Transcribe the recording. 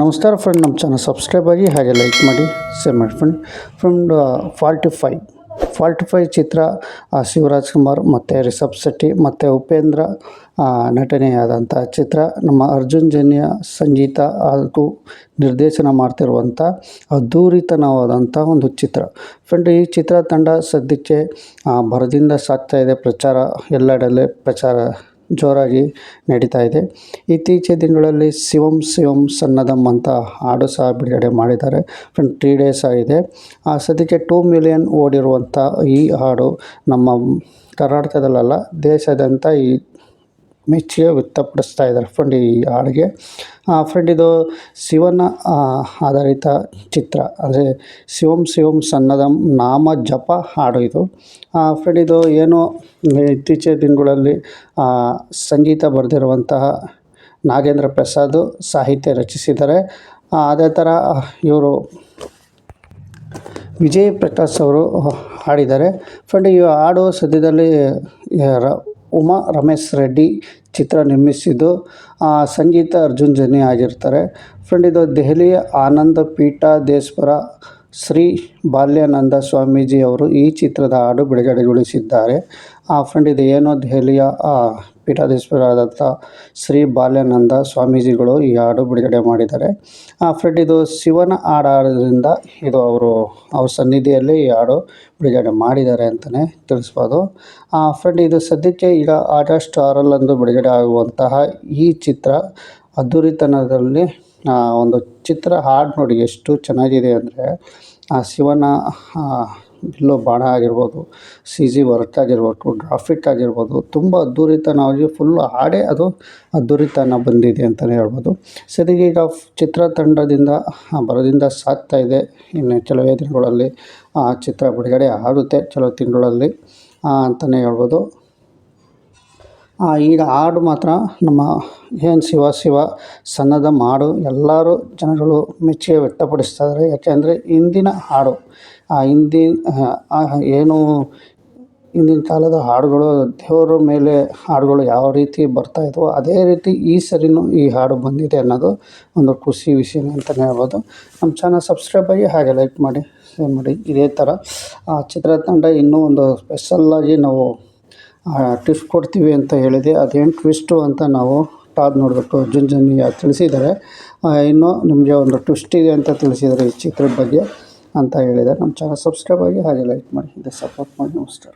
ನಮಸ್ಕಾರ ಫ್ರೆಂಡ್ ನಮ್ಮ channel subscribe ಆಗಿ ಹಾಗೆ ಲೈಕ್ ಮಾಡಿ ಶೇರ್ ಮಾಡಿ friend friend forty five forty five ಚಿತ್ರ ಶಿವರಾಜ್ ಕುಮಾರ್ ಮತ್ತು ರಿಷಬ್ ಶೆಟ್ಟಿ ಮತ್ತು ಉಪೇಂದ್ರ ನಟನೆಯಾದಂಥ ಚಿತ್ರ. ನಮ್ಮ ಅರ್ಜುನ್ ಜನ್ಯ ಸಂಗೀತ ಹಾಗೂ ನಿರ್ದೇಶನ ಮಾಡ್ತಿರುವಂಥ ಅದ್ಧೂರಿತನವಾದಂಥ ಒಂದು ಚಿತ್ರ. ಫ್ರೆಂಡ್ ಈ ಚಿತ್ರ ತಂಡ ಸದ್ಯಕ್ಕೆ ಬರದಿಂದ ಸಾಗ್ತಾ ಇದೆ. ಪ್ರಚಾರ ಎಲ್ಲೆಡೆಯಲ್ಲೇ ಪ್ರಚಾರ ಜೋರಾಗಿ ನಡೀತಾ ಇದೆ. ಇತ್ತೀಚಿನ ದಿನಗಳಲ್ಲಿ ಶಿವಂ ಶಿವಂ ಸನ್ನದಂ ಅಂತ ಹಾಡು ಸಹ ಬಿಡುಗಡೆ ಮಾಡಿದ್ದಾರೆ. ಫ್ರೆಂಡ್ ತ್ರೀ ಡೇಸ್ ಆಗಿದೆ. ಆ ಸದ್ಯಕ್ಕೆ ಟೂ ಮಿಲಿಯನ್ ಓಡಿರುವಂಥ ಈ ಹಾಡು ನಮ್ಮ ಕರ್ನಾಟಕದಲ್ಲಲ್ಲ, ದೇಶಾದ್ಯಂತ ಈ ಮೆಚ್ಚುಗೆ ವ್ಯಕ್ತಪಡಿಸ್ತಾ ಇದ್ದಾರೆ ಫ್ರೆಂಡ್ ಈ ಹಾಡಿಗೆ. ಫ್ರೆಂಡ್ ಇದು ಶಿವನ ಆಧಾರಿತ ಚಿತ್ರ, ಅಂದರೆ ಶಿವಂ ಶಿವಂ ಸನ್ನದ ನಾಮ ಜಪ ಹಾಡು ಇದು. ಫ್ರೆಂಡ್ ಇದು ಏನು ಇತ್ತೀಚಿನ ದಿನಗಳಲ್ಲಿ ಸಂಗೀತ ಬರೆದಿರುವಂತಹ ನಾಗೇಂದ್ರ ಪ್ರಸಾದ್ ಸಾಹಿತ್ಯ ರಚಿಸಿದ್ದಾರೆ. ಅದೇ ಥರ ಇವರು ವಿಜಯ್ ಪ್ರಕಾಶ್ ಅವರು ಹಾಡಿದ್ದಾರೆ. ಫ್ರೆಂಡ್ ಈ ಹಾಡು ಸದ್ಯದಲ್ಲಿ ಉಮಾ ರಮೇಶ್ ರೆಡ್ಡಿ ಚಿತ್ರ ನಿರ್ಮಿಸಿದ್ದು ಸಂಗೀತ ಅರ್ಜುನ್ ಜನಿ ಆಗಿರ್ತಾರೆ. ಫ್ರೆಂಡ್, ಇದು ದೆಹಲಿಯ ಆನಂದ ಪೀಠ ದೇಶಪರ ಶ್ರೀ ಬಾಲ್ಯಾನಂದ ಸ್ವಾಮೀಜಿ ಅವರು ಈ ಚಿತ್ರದ ಹಾಡು ಬಿಡುಗಡೆಗೊಳಿಸಿದ್ದಾರೆ. ಫ್ರೆಂಡ್ ಇದು ಏನೋ ದೆಹಲಿಯ ಆ, ಪೀಠಾಧೀಶ್ವರಾದಂಥ ಶ್ರೀ ಬಾಲ್ಯಾನಂದ ಸ್ವಾಮೀಜಿಗಳು ಈ ಹಾಡು ಬಿಡುಗಡೆ ಮಾಡಿದ್ದಾರೆ. ಆ ಫ್ರೆಂಡ್ ಇದು ಶಿವನ ಹಾಡಾಡೋದ್ರಿಂದ ಇದು ಅವರು ಅವ್ರ ಸನ್ನಿಧಿಯಲ್ಲಿ ಈ ಹಾಡು ಬಿಡುಗಡೆ ಮಾಡಿದ್ದಾರೆ ಅಂತಲೇ ತಿಳಿಸ್ಬೋದು. ಆ ಫ್ರೆಂಡ್ ಇದು ಸದ್ಯಕ್ಕೆ ಈಗ ಆಗಸ್ಟ್ ಆರಲ್ಲಂದು ಬಿಡುಗಡೆ ಆಗುವಂತಹ ಈ ಚಿತ್ರ ಅದ್ಧೂರಿತನದಲ್ಲಿ ಆ, ಒಂದು ಚಿತ್ರ ಹಾಡು ನೋಡಿ ಎಷ್ಟು ಚೆನ್ನಾಗಿದೆ ಅಂದರೆ ಆ ಶಿವನ ಆ, ಬಿಲ್ಲು ಬಾಣ ಆಗಿರ್ಬೋದು ಸಿ ಜಿ ವರ್ಕ್ ಆಗಿರ್ಬೋದು ಗ್ರಾಫಿಕ್ ಆಗಿರ್ಬೋದು, ತುಂಬ ಅದ್ಧೂರಿತನವಾಗಿ ಫುಲ್ ಹಾಡೇ ಅದು ಅದ್ಧೂರಿತನ ಬಂದಿದೆ ಅಂತಲೇ ಹೇಳ್ಬೋದು. ಈಗ ಚಿತ್ರತಂಡದಿಂದ ಬರದಿಂದ ಸಾಕ್ತಾ ಇದೆ. ಇನ್ನು ಕೆಲವೇ ದಿನಗಳಲ್ಲಿ ಆ ಚಿತ್ರ ಬಿಡುಗಡೆ ಆಗುತ್ತೆ, ಕೆಲವು ತಿಂಗಳಲ್ಲಿ ಅಂತಲೇ ಹೇಳ್ಬೋದು. ಈಗ ಹಾಡು ಮಾತ್ರ ನಮ್ಮ ಏನು ಶಿವ ಶಿವ ಸನ್ನದ ಮಾಡು. ಎಲ್ಲರೂ ಜನಗಳು ಮೆಚ್ಚುಗೆ ವ್ಯಕ್ತಪಡಿಸ್ತಾ ಇದ್ದಾರೆ. ಯಾಕೆಂದರೆ ಇಂದಿನ ಹಾಡು, ಆ ಹಿಂದಿನ ಏನು ಹಿಂದಿನ ಕಾಲದ ಹಾಡುಗಳು, ದೇವರ ಮೇಲೆ ಹಾಡುಗಳು ಯಾವ ರೀತಿ ಬರ್ತಾ ಅದೇ ರೀತಿ ಈ ಸರಿನೂ ಈ ಹಾಡು ಬಂದಿದೆ ಅನ್ನೋದು ಒಂದು ಖುಷಿ ವಿಷಯನೇ ಅಂತಲೇ ಹೇಳ್ಬೋದು. ನಮ್ಮ ಚಾನಲ್ ಸಬ್ಸ್ಕ್ರೈಬ್ ಆಗಿ ಹಾಗೆ ಲೈಕ್ ಮಾಡಿ, ಶೇರ್ ಮಾಡಿ. ಇದೇ ಥರ ಚಿತ್ರತಂಡ ಇನ್ನೂ ಒಂದು ಸ್ಪೆಷಲ್ಲಾಗಿ ನಾವು ಟ್ವಿಸ್ಟ್ ಕೊಡ್ತೀವಿ ಅಂತ ಹೇಳಿದೆ. ಅದೇನು ಟ್ವಿಸ್ಟು ಅಂತ ನಾವು ಟಾಗ್ ನೋಡಬೇಕು ಅರ್ಜುನ್ ಜನ್ಯ ತಿಳಿಸಿದ್ದಾರೆ. ಇನ್ನು ನಿಮಗೆ ಒಂದು ಟ್ವಿಸ್ಟ್ ಇದೆ ಅಂತ ತಿಳಿಸಿದ್ದಾರೆ ಈ ಚಿತ್ರದ ಬಗ್ಗೆ ಅಂತ ಹೇಳಿದ್ದಾರೆ. ನಮ್ಮ ಚಾನಲ್ ಸಬ್ಸ್ಕ್ರೈಬ್ ಆಗಿ ಹಾಗೆ ಲೈಕ್ ಮಾಡಿ ಇದೆ ಸಪೋರ್ಟ್ ಮಾಡಿ. ನಮಸ್ಕಾರ.